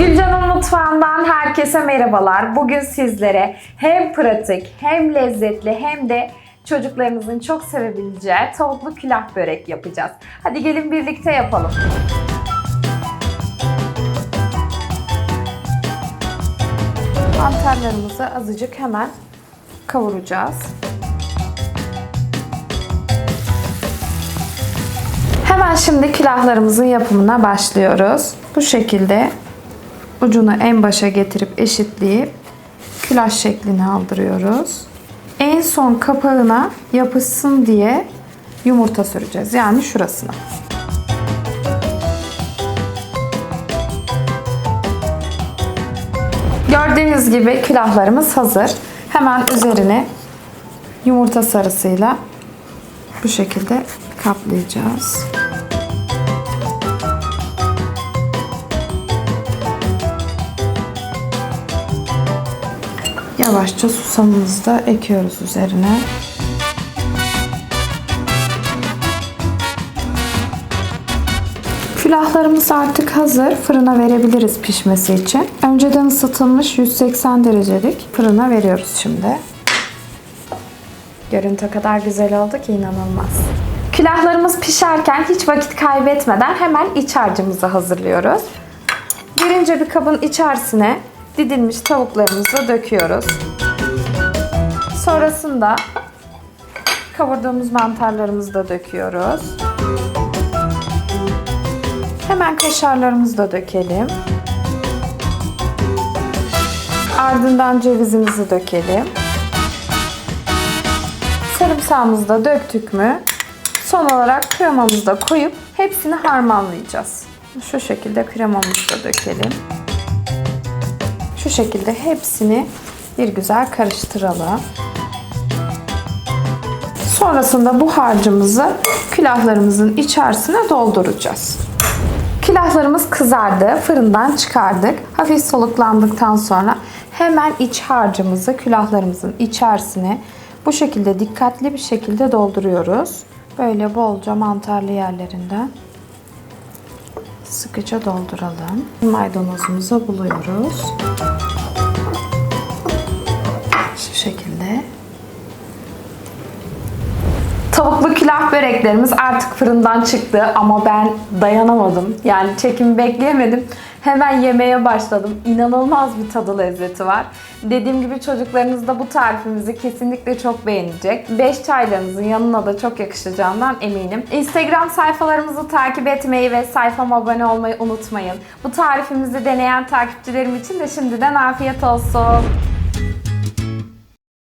Gülcan'ın mutfağından herkese merhabalar. Bugün sizlere hem pratik, hem lezzetli, hem de çocuklarınızın çok sevebileceği tavuklu külah börek yapacağız. Hadi gelin birlikte yapalım. Mantarlarımızı azıcık hemen kavuracağız. Hemen şimdi külahlarımızın yapımına başlıyoruz. Bu şekilde ucunu en başa getirip eşitleyip külah şeklini aldırıyoruz. En son kapağına yapışsın diye yumurta süreceğiz. Yani şurasına. Gördüğünüz gibi külahlarımız hazır. Hemen üzerine yumurta sarısıyla bu şekilde kaplayacağız. Yavaşça susamımızı da ekiyoruz üzerine. Külahlarımız artık hazır. Fırına verebiliriz pişmesi için. Önceden ısıtılmış 180 derecelik fırına veriyoruz şimdi. Görüntü kadar güzel oldu ki inanılmaz. Külahlarımız pişerken hiç vakit kaybetmeden hemen iç harcımızı hazırlıyoruz. Birinci bir kabın içerisine didilmiş tavuklarımızı döküyoruz. Sonrasında kavurduğumuz mantarlarımızı da döküyoruz. Hemen kaşarlarımızı da dökelim. Ardından cevizimizi dökelim. Sarımsağımızı da döktük mü son olarak kremamızı da koyup hepsini harmanlayacağız. Şu şekilde kremamızı da dökelim. Şu şekilde hepsini bir güzel karıştıralım. Sonrasında bu harcımızı külahlarımızın içerisine dolduracağız. Külahlarımız kızardı, fırından çıkardık. Hafif soluklandıktan sonra hemen iç harcımızı külahlarımızın içerisine bu şekilde dikkatli bir şekilde dolduruyoruz. Böyle bolca mantarlı yerlerinden sıkıca dolduralım. Maydanozumuzu buluyoruz. Tavuklu külah böreklerimiz artık fırından çıktı ama ben dayanamadım. Yani çekimi bekleyemedim. Hemen yemeye başladım. İnanılmaz bir tadı lezzeti var. Dediğim gibi çocuklarınız da bu tarifimizi kesinlikle çok beğenecek. 5 çaylarınızın yanına da çok yakışacağından eminim. Instagram sayfalarımızı takip etmeyi ve sayfama abone olmayı unutmayın. Bu tarifimizi deneyen takipçilerim için de şimdiden afiyet olsun.